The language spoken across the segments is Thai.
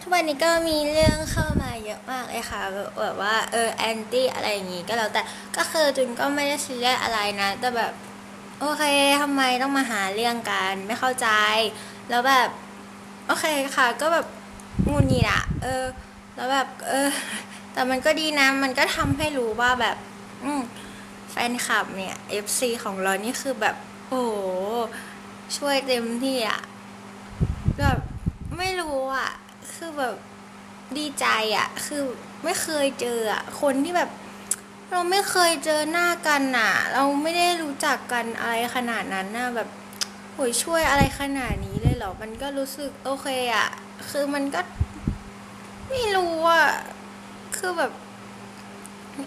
ทุกวันนี้ก็มีเรื่องเข้ามาเยอะมากเลยค่ะแบบว่าเออแอนตี้อะไรอย่างงี้ก็แล้วแต่ก็คือจุนก็ไม่ได้ซีเรียสอะไรนะ แต่แบบโอเคทำไมต้องมาหาเรื่องกันไม่เข้าใจ แล้วแบบโอเคค่ะ ก็แบบงุนงีอะเออ แล้วแบบ เออ แต่มันก็ดีนะ มันก็ทำให้รู้ว่าแบบ อืมแฟนคลับเนี่ย FC ของเรานี่คือแบบ โอ้ช่วยเต็มที่อะแบบไม่รู้อะ คือแบบดีใจอะคือไม่เคยเจออะคนที่แบบ เราไม่เคยเจอหน้ากันอะเราไม่ได้รู้จักกันอะไรขนาดนั้นนะแบบโหยช่วยอะไรขนาดนี้เลยเหรอ มันก็รู้สึกโอเคอะคือมันก็ไม่รู้อะคือแบบ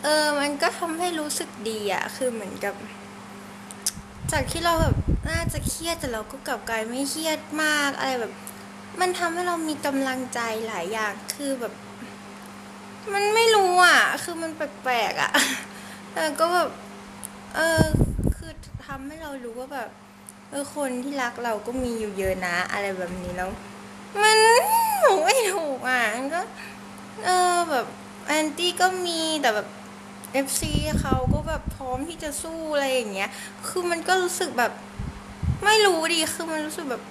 เออ มันก็ทำให้รู้สึกดีอะ คือเหมือนกับ จากที่เราแบบน่าจะเครียดแต่เราก็กลับกลายไม่เครียดมากอะไรแบบ มันทำให้เรามีกำลังใจหลายอย่างคือแบบ มันไม่รู้อะ คือมันแปลกๆอะแต่ก็แบบเออคือทำให้เรารู้ว่าแบบเออคนที่รักเราก็มีอยู่เยอะนะ อะไรแบบนี้แล้ว มันบอกไม่ถูกอะมันก็ เออแบบแอนตี้ก็มีแต่แบบ FC เขาก็แบบพร้อมที่จะสู้อะไรอย่างเงี้ย คือมันก็รู้สึกแบบ ไม่รู้ดีคือมันรู้สึกแบบ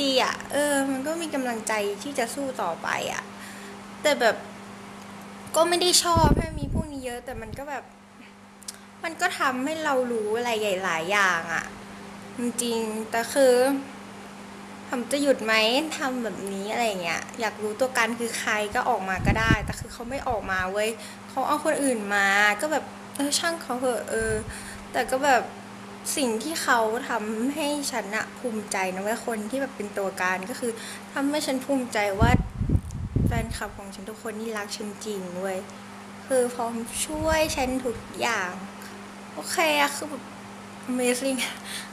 ดีอะ่ะ เออ มันก็มีกำลังใจที่จะสู้ต่อไปอะ่ะ แต่แบบก็ไม่ได้ชอบให้มีพวกนี้เยอะ แต่มันก็แบบ มันก็ทำให้เรารู้อะไรหลายๆอย่างอะ่ะ จริงๆแต่คือทำจะหยุดไหมทำแบบนี้อะไรเงี้ย อยากรู้ตัวกันคือใครก็ออกมาก็ได้ แต่คือเขาไม่ออกมาเว้ยเขาเอาคนอื่นมา ก็แบบเออช่างเขาเถอะเออ แต่ก็แบบ สิ่งที่เขาทำให้ฉันอะภูมิใจนะว้ยคนที่แบบเป็นตัวการก็คือทำให้ฉันภูมิใจว่าแฟนคลับของฉันทุกคนนี่รักฉันจริงเว้ยคือพร้อมช่วยฉันทุกอย่าง โอเคอะคือแบบ amazing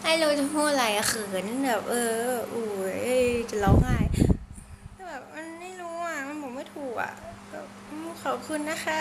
ให้เรู้จะพูดอะไรอะเขินแบบเอออุ้ยจะร้องไห้แบบมันไม่รู้อะมันบอกไม่ถูกอะแบบขอบคุณนะคะ